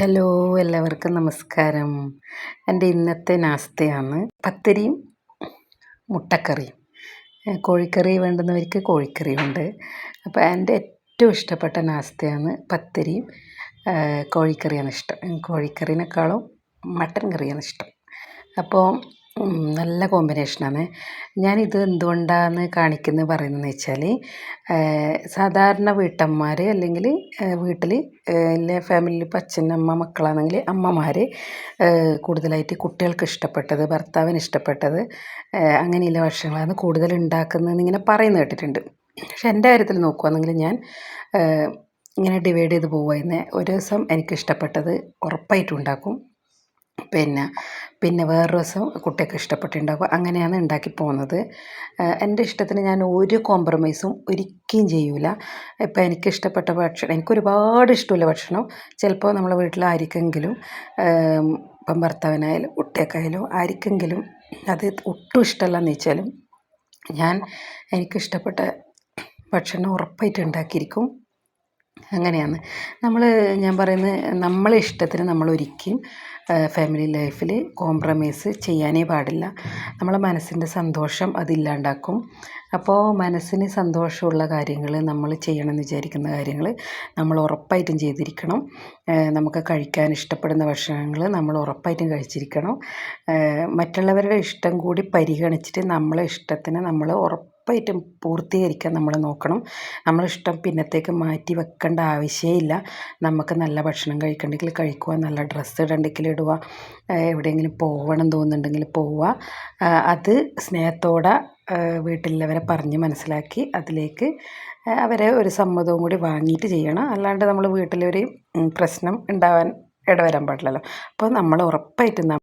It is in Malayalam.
ഹലോ എല്ലാവർക്കും നമസ്കാരം. എന്റെ ഇന്നത്തെ നാസ്തയാണ് പത്തിരിയും മുട്ടക്കറിയും. കോഴിക്കറി വേണ്ടുന്നവർക്ക് കോഴിക്കറിയുണ്ട് അപ്പോൾ എന്റെ ഏറ്റവും ഇഷ്ടപ്പെട്ട നാസ്തയാണ് പത്തിരിയും കോഴിക്കറിയാണ് ഇഷ്ടം. കോഴിക്കറിനേക്കാളും മട്ടൻ കറിയാണ് ഇഷ്ടം. അപ്പോൾ നല്ല കോമ്പിനേഷനാണ് ഞാനിത് എന്തുകൊണ്ടാണ് കാണിക്കുന്നത് പറയുന്നതെന്ന് വെച്ചാൽ സാധാരണ വീട്ടമ്മമാർ അല്ലെങ്കിൽ വീട്ടിൽ എല്ലാ ഫാമിലിയിൽ അച്ഛൻ അമ്മ മക്കളാണെങ്കിൽ അമ്മമാർ കൂടുതലായിട്ട് കുട്ടികൾക്ക് ഇഷ്ടപ്പെട്ടത് ഭർത്താവിന് ഇഷ്ടപ്പെട്ടത് അങ്ങനെയുള്ള ഭക്ഷണങ്ങളാണ് കൂടുതൽ ഉണ്ടാക്കുന്നതെന്ന് ഇങ്ങനെ പറയുന്നത് കേട്ടിട്ടുണ്ട്. പക്ഷെ എന്റെ കാര്യത്തിൽ നോക്കുകയാണെങ്കിൽ ഞാൻ ഇങ്ങനെ ഡിവൈഡ് ചെയ്ത് പോകുമായിരുന്നേ ഒരു ദിവസം എനിക്കിഷ്ടപ്പെട്ടത് ഉറപ്പായിട്ടും ഉണ്ടാക്കും. പിന്നെ പിന്നെ വേറൊരു ദിവസം കുട്ടികൾക്ക് ഇഷ്ടപ്പെട്ടിട്ടുണ്ടാകും. അങ്ങനെയാണ് ഉണ്ടാക്കി പോകുന്നത്. എന്റെ ഇഷ്ടത്തിന് ഞാൻ ഒരു കോംപ്രമൈസും ഒരിക്കലും ചെയ്യൂല. ഇപ്പം എനിക്ക് ഇഷ്ടപ്പെട്ട ഭക്ഷണം എനിക്ക് ഒരുപാട് ഇഷ്ടമുള്ള ഭക്ഷണം. ചിലപ്പോൾ നമ്മളെ ഏം, ഇപ്പം ഭർത്താവിനായാലും കുട്ടിയൊക്കെയായാലും ആർക്കെങ്കിലും അത് ഒട്ടും ഇഷ്ടമല്ലെന്ന് വെച്ചാലും ഞാൻ എനിക്കിഷ്ടപ്പെട്ട ഭക്ഷണം ഉറപ്പായിട്ട് ഉണ്ടാക്കിയിരിക്കും. അങ്ങനെയാണ്. നമ്മൾ ഞാൻ പറയുന്നത് നമ്മളെ ഇഷ്ടത്തിന് നമ്മൾ ഒരിക്കലും ഫാമിലി ലൈഫിൽ കോംപ്രമൈസ് ചെയ്യാനേ പാടില്ല. നമ്മളെ മനസ്സിന്റെ സന്തോഷം അതില്ലാണ്ടാക്കും അപ്പോൾ മനസ്സിന് സന്തോഷമുള്ള കാര്യങ്ങൾ നമ്മൾ ചെയ്യണമെന്ന് വിചാരിക്കുന്ന കാര്യങ്ങൾ നമ്മൾ ഉറപ്പായിട്ടും ചെയ്തിരിക്കണം. നമുക്ക് കഴിക്കാൻ ഇഷ്ടപ്പെടുന്ന ഭക്ഷണങ്ങൾ നമ്മൾ ഉറപ്പായിട്ടും കഴിച്ചിരിക്കണം. മറ്റുള്ളവരുടെ ഇഷ്ടം കൂടി പരിഗണിച്ചിട്ട് നമ്മളെ ഇഷ്ടത്തിന് നമ്മൾ ഉറപ്പായിട്ടും പൂർത്തീകരിക്കാൻ നമ്മൾ നോക്കണം. നമ്മളിഷ്ടം പിന്നത്തേക്ക് മാറ്റി വെക്കേണ്ട ആവശ്യമില്ല. നമുക്ക് നല്ല ഭക്ഷണം കഴിക്കണമെങ്കിൽ കഴിക്കുക നല്ല ഡ്രസ്സ് ഇടണ്ടെങ്കിൽ ഇടുക എവിടെയെങ്കിലും പോകണം തോന്നുന്നുണ്ടെങ്കിൽ പോവുക. അത് സ്നേഹത്തോടെ വീട്ടിലുള്ളവരെ പറഞ്ഞ് മനസ്സിലാക്കി അതിലേക്ക് അവരെ ഒരു സമ്മതവും കൂടി വാങ്ങിയിട്ട് ചെയ്യണം. അല്ലാണ്ട് നമ്മൾ വീട്ടിലൊരു പ്രശ്നം ഉണ്ടാവാൻ ഇടവരാൻ പാടില്ലല്ലോ. അപ്പോൾ നമ്മൾ ഉറപ്പായിട്ടും